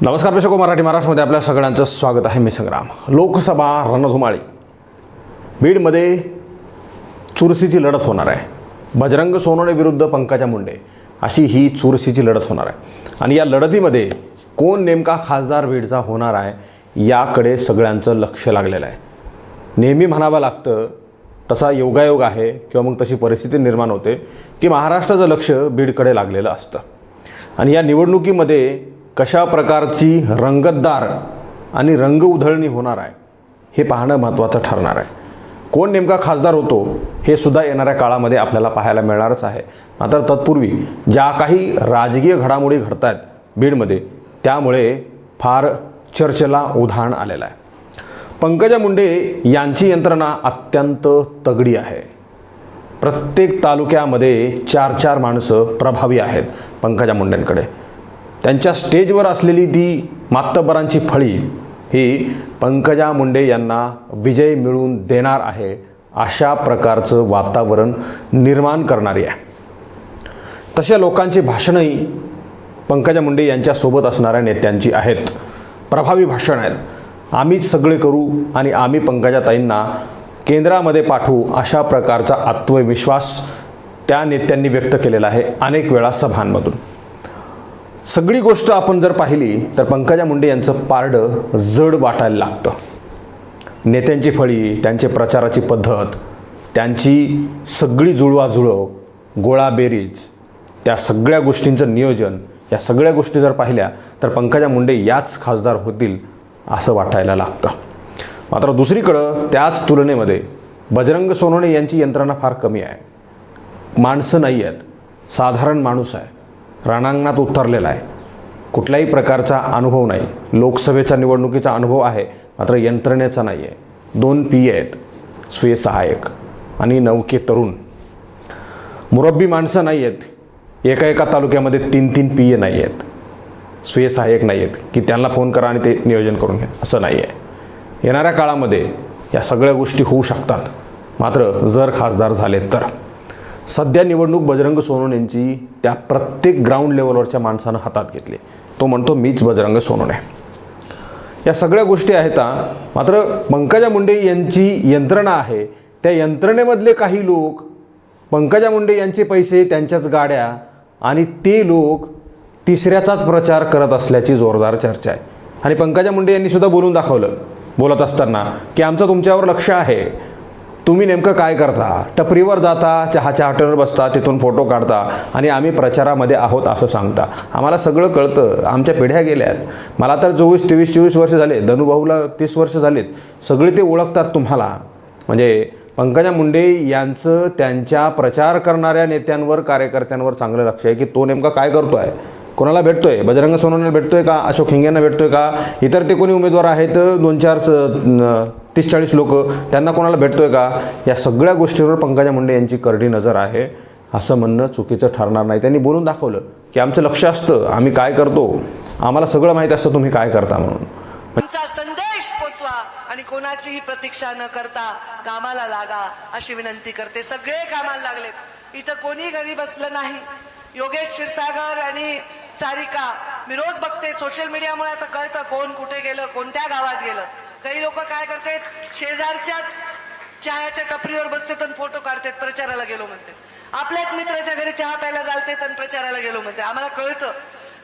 नमस्कार प्रेक्षको हो, मराठी महाराष्ट्रामध्ये आपल्या सगळ्यांचं स्वागत आहे. मी संग्राम. लोकसभा रणधुमाळी. बीडमध्ये चुरशीची लढत होणार आहे. बजरंग सोनवणे विरुद्ध पंकजा मुंडे. अशी ही चुरशीची लढत होणार आहे. आणि या लढतीमध्ये कोण नेमका खासदार बीडचा होणार आहे याकडे सगळ्यांचं लक्ष लागलेलं आहे. नेहमी म्हणावं लागतं तसा योगायोग आहे किंवा मग तशी परिस्थिती निर्माण होते की महाराष्ट्राचं लक्ष बीडकडे लागलेलं असतं. आणि या निवडणुकीमध्ये कशा प्रकारची रंगतदार आणि रंग उधळणी होणार आहे हे पाहणं महत्त्वाचं ठरणार आहे. कोण नेमका खासदार होतो हे सुद्धा येणाऱ्या काळामध्ये आपल्याला पाहायला मिळणारच आहे. मात्र तत्पूर्वी ज्या काही राजकीय घडामोडी घडत आहेत बीडमध्ये त्यामुळे फार चर्चेला उधाण आलेलं आहे. पंकजा मुंडे यांची यंत्रणा अत्यंत तगडी आहे. प्रत्येक तालुक्यामध्ये चार चार माणसं प्रभावी आहेत पंकजा मुंडेंकडे. त्यांच्या स्टेजवर असलेली ती मातब्बरांची फळी ही पंकजा मुंडे यांना विजय मिळवून देणार आहे अशा प्रकारचं वातावरण निर्माण करणारी आहे. तशा लोकांची भाषणंही पंकजा मुंडे यांच्यासोबत असणाऱ्या नेत्यांची आहेत. प्रभावी भाषण आहेत. आम्हीच सगळे करू आणि आम्ही पंकजाताईंना केंद्रामध्ये पाठवू अशा प्रकारचा आत्मविश्वास त्या नेत्यांनी व्यक्त केलेला आहे अनेक वेळा सभांमधून. सगळी गोष्ट आपण जर पाहिली तर पंकजा मुंडे यांचं पारडं जड वाटायला लागतं. नेत्यांची फळी त्यांचे प्रचाराची पद्धत त्यांची सगळी जुळवाजुळव गोळाबेरीज त्या सगळ्या गोष्टींचं नियोजन या सगळ्या गोष्टी जर पाहिल्या तर पंकजा मुंडे याच खासदार होतील असं वाटायला लागतं. मात्र दुसरीकडं त्याच तुलनेमध्ये बजरंग सोनवणे यांची यंत्रणा फार कमी आहे. माणसं नाही आहेत साधारण माणूस आहे. रणांगणात उतरलेला आहे. कुठल्याही प्रकारचा अनुभव नाही. लोकसभेच्या निवडणुकीचा अनुभव आहे मात्र यंत्रणेचा नाही आहे दोन पी आहेत स्वयंसहाय्यक आणि नौके तरुण. मुरब्बी माणसं नाही आहेत. एका एका तालुक्यामध्ये तीन तीन पी ए नाही आहेत. स्वयंसहाय्यक नाही आहेत. की त्यांना फोन करा आणि ते नियोजन करून घ्या असं नाही आहे येणाऱ्या काळामध्ये या सगळ्या गोष्टी होऊ शकतात. मात्र जर खासदार झाले तर. सध्या निवडणूक बजरंग सोनवणेंची त्या प्रत्येक ग्राउंड लेवलवरच्या माणसानं हातात घेतली. तो म्हणतो मीच बजरंग सोनवणे. या सगळ्या गोष्टी आहेत मात्र पंकजा मुंडे यांची यंत्रणा आहे. त्या यंत्रणेमधले काही लोक पंकजा मुंडे यांचे पैसे त्यांच्याच गाड्या आणि ते लोक तिसऱ्याचाच प्रचार करत असल्याची जोरदार चर्चा आहे. आणि पंकजा मुंडे यांनी सुद्धा बोलून दाखवलं बोलत असताना की आमचं तुमच्यावर लक्ष आहे. तुम्ही नेमकं काय करता? टपरीवर जाता चहाच्या हॉटेलवर बसता तिथून फोटो काढता आणि आम्ही प्रचारामध्ये आहोत असं सांगता. आम्हाला सगळं कळतं. आमच्या पिढ्या गेल्यात. मला तर चोवीस तेवीस चोवीस वर्ष झाले धनुभाऊला तीस वर्ष झालेत. सगळे ते ओळखतात तुम्हाला. म्हणजे पंकजा मुंडे यांचं त्यांच्या प्रचार करणाऱ्या नेत्यांवर कार्यकर्त्यांवर चांगलं लक्ष आहे की तो नेमका काय करतो आहे कोणाला भेटतोय? बजरंग सोनवणेला भेटतोय का? अशोक हिंगेंना भेटतोय का? इतर ते कोणी उमेदवार आहेत? दोन चार तीस चाळीस लोक त्यांना कोणाला भेटतोय का? या सगळ्या गोष्टीवर पंकजा मुंडे यांची करडी नजर आहे. असं म्हणणं चुकीचं ठरणार नाही. त्यांनी बोलून दाखवलं की आमचं लक्ष असतं. आम्ही काय करतो? आम्हाला सगळं माहीत असतं तुम्ही काय करता म्हणून. संदेश पोचवा आणि कोणाचीही प्रतीक्षा न करता कामाला लागा अशी विनंती करते. सगळे कामाला लागलेत. इथं कोणी घरी बसलं नाही. योगेश क्षीरसागर आणि सारिका मी रोज बघते सोशल मीडियामुळे आता कळतं कोण कुठे गेलं कोणत्या गावात गेलं. काही लोक काय करतात शेजारच्याच चहाच्या टपरीवर बसतात आणि फोटो काढतात प्रचाराला गेलो म्हणते. आपल्याच मित्राच्या घरी चहा प्यायला चालतात आणि प्रचाराला गेलो म्हणते. आम्हाला कळतं.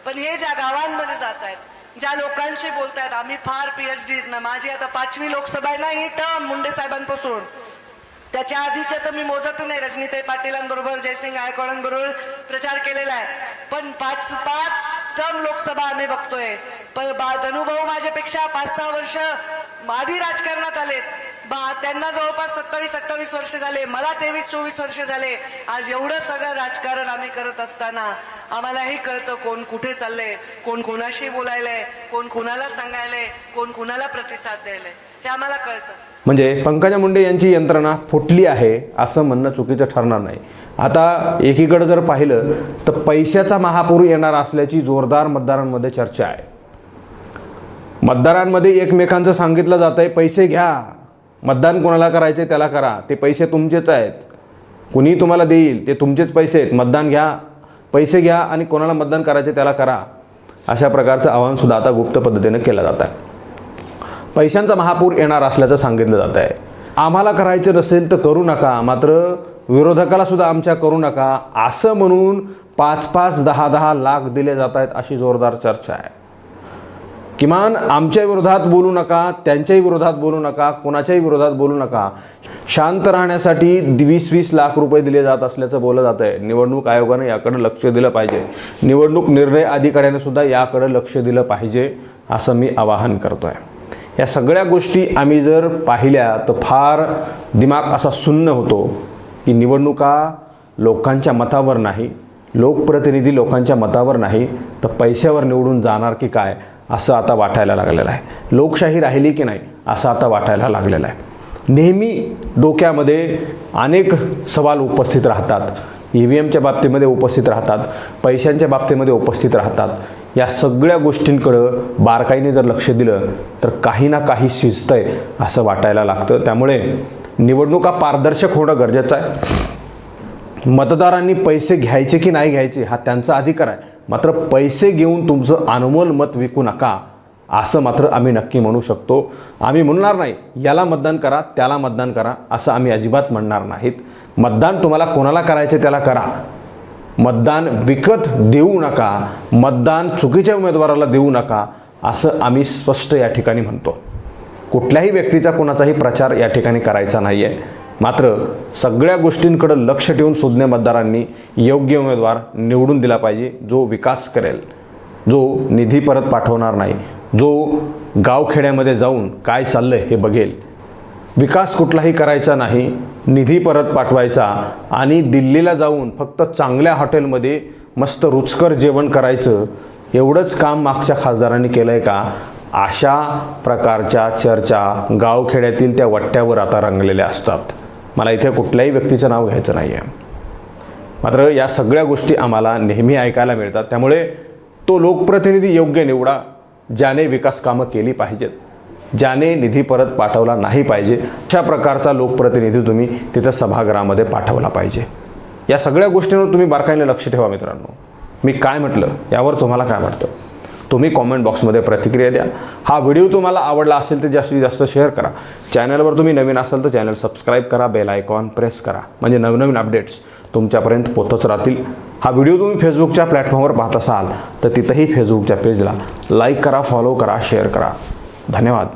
पण हे ज्या गावांमध्ये जात आहेत ज्या लोकांशी बोलतायत आम्ही फार पीएचडी ना माझी आता पाचवी लोकसभा आहे ना ही टर्म मुंडे साहेबांपासून. त्याच्या आधीच्या तर मी मोजत नाही रजनीताई पाटीलांबरोबर जयसिंग गायकवाडांबरोबर प्रचार केलेला आहे. पण पाच पाच टर्म लोकसभा आम्ही बघतोय. पण बा धनुभाऊ माझ्यापेक्षा पाच सहा वर्ष आधी राजकारणात आलेत. बा त्यांना जवळपास सत्तावीस अठ्ठावीस वर्ष झाले. मला तेवीस चोवीस वर्ष झाले. आज एवढं सगळं राजकारण आम्ही करत असताना आम्हालाही कळतं कोण कुठे चाललंय कोण कोणाशी बोलायलंय कोण कुणाला सांगायलंय कोण कुणाला प्रतिसाद द्यायलाय. हे आम्हाला कळतं. म्हणजे पंकजा मुंडे यांची यंत्रणा फुटली आहे असं म्हणणं चुकीचं ठरणार नाही. आता एकीकडं जर पाहिलं तर पैशाचा महापूर येणार असल्याची जोरदार मतदारांमध्ये चर्चा आहे. मतदारांमध्ये एकमेकांचं सांगितलं जात आहे पैसे घ्या. मतदान कोणाला करायचे त्याला करा. ते पैसे तुमचेच आहेत. कुणी तुम्हाला देईल ते तुमचेच पैसे आहेत. मतदान घ्या. पैसे घ्या आणि कोणाला मतदान करायचे त्याला करा. अशा प्रकारचं आवाहनसुद्धा आता गुप्त पद्धतीनं केलं जात आहे. पैशांचा महापूर येणार असल्याचं सांगितलं जात आहे. आम्हाला करायचं नसेल तर करू नका मात्र विरोधकाला सुद्धा आमच्या करू नका असं म्हणून पाच पाच दहा दहा लाख दिले जात आहेत अशी जोरदार चर्चा आहे. किमान आमच्या विरोधात बोलू नका त्यांच्याही विरोधात बोलू नका कोणाच्याही विरोधात बोलू नका. शांत राहण्यासाठी वीस वीस लाख रुपये दिले जात असल्याचं बोललं जात आहे. निवडणूक आयोगानं याकडे लक्ष दिलं पाहिजे. निवडणूक निर्णय अधिकाऱ्याने सुद्धा याकडे लक्ष दिलं पाहिजे असं मी आवाहन करतो आहे या सगळ्या गोष्टी आम्ही जर पाहिल्या तर फार दिमाग असा सुन्न होतो की निवडणुका लोकांच्या मतावर नाही लोकप्रतिनिधी लोकांच्या मतावर नाही तर पैशावर निवडून जाणार की काय असं आता वाटायला लागलेलं आहे. लोकशाही राहिली की नाही असं आता वाटायला लागलेलं आहे. नेहमी डोक्यामध्ये अनेक सवाल उपस्थित राहतात. ई व्ही एमच्या बाबतीमध्ये उपस्थित राहतात पैशांच्या बाबतीमध्ये उपस्थित राहतात. या सगळ्या गोष्टींकडं बारकाईने जर लक्ष दिलं तर काही ना काही शिजतंय असं वाटायला लागतं. त्यामुळे निवडणुका पारदर्शक होणं गरजेचं आहे. मतदारांनी पैसे घ्यायचे की नाही घ्यायचे हा त्यांचा अधिकार आहे. मात्र पैसे घेऊन तुमचं अनमोल मत विकू नका असं मात्र आम्ही नक्की म्हणू शकतो. आम्ही म्हणणार नाही याला मतदान करा त्याला मतदान करा असं आम्ही अजिबात म्हणणार नाहीत. मतदान तुम्हाला कोणाला करायचं त्याला करा. मतदान विकत देऊ नका मतदान चुकीच्या उमेदवाराला देऊ नका असं आम्ही स्पष्ट या ठिकाणी म्हणतो. कुठल्याही व्यक्तीचा कोणाचाही प्रचार या ठिकाणी करायचा नाही आहे मात्र सगळ्या गोष्टींकडे लक्ष ठेवून सुज्ञ मतदारांनी योग्य उमेदवार निवडून दिला पाहिजे जो विकास करेल जो निधी परत पाठवणार नाही जो गावखेड्यामध्ये जाऊन काय चाललं हे बघेल. विकास कुठलाही करायचा नाही निधी परत पाठवायचा आणि दिल्लीला जाऊन फक्त चांगल्या हॉटेलमध्ये मस्त रुचकर जेवण करायचं एवढंच काम मागच्या खासदारांनी केलं आहे का? अशा प्रकारच्या चर्चा गावखेड्यातील त्या वट्ट्यावर आता रंगलेल्या असतात. मला इथे कुठल्याही व्यक्तीचं नाव घ्यायचं नाही आहे मात्र या सगळ्या गोष्टी आम्हाला नेहमी ऐकायला मिळतात. त्यामुळे तो लोकप्रतिनिधी योग्य निवडा ज्याने विकास कामं केली पाहिजेत. ज्याने निधी परत पाठवला नाही पाहिजे अशा प्रकारचा लोकप्रतिनिधी तुम्ही तिथं सभागृहामध्ये पाठवला पाहिजे. या सगळ्या गोष्टींवर तुम्ही बारकाईने लक्ष ठेवा मित्रांनो. मी काय म्हटलं यावर तुम्हाला काय वाटतं? तुम्ही कॉमेंट बॉक्समध्ये प्रतिक्रिया द्या. हा व्हिडिओ तुम्हाला आवडला असेल तर जास्तीत जास्त शेअर करा. चॅनलवर तुम्ही नवीन असाल तर चॅनल सबस्क्राईब करा बेल आयकॉन प्रेस करा. म्हणजे नवनवीन अपडेट्स तुमच्यापर्यंत पोहोचत राहतील. हा व्हिडिओ तुम्ही फेसबुकच्या प्लॅटफॉर्मवर पाहत असाल तर तिथंही फेसबुकच्या पेजला लाईक करा फॉलो करा शेअर करा. धन्यवाद.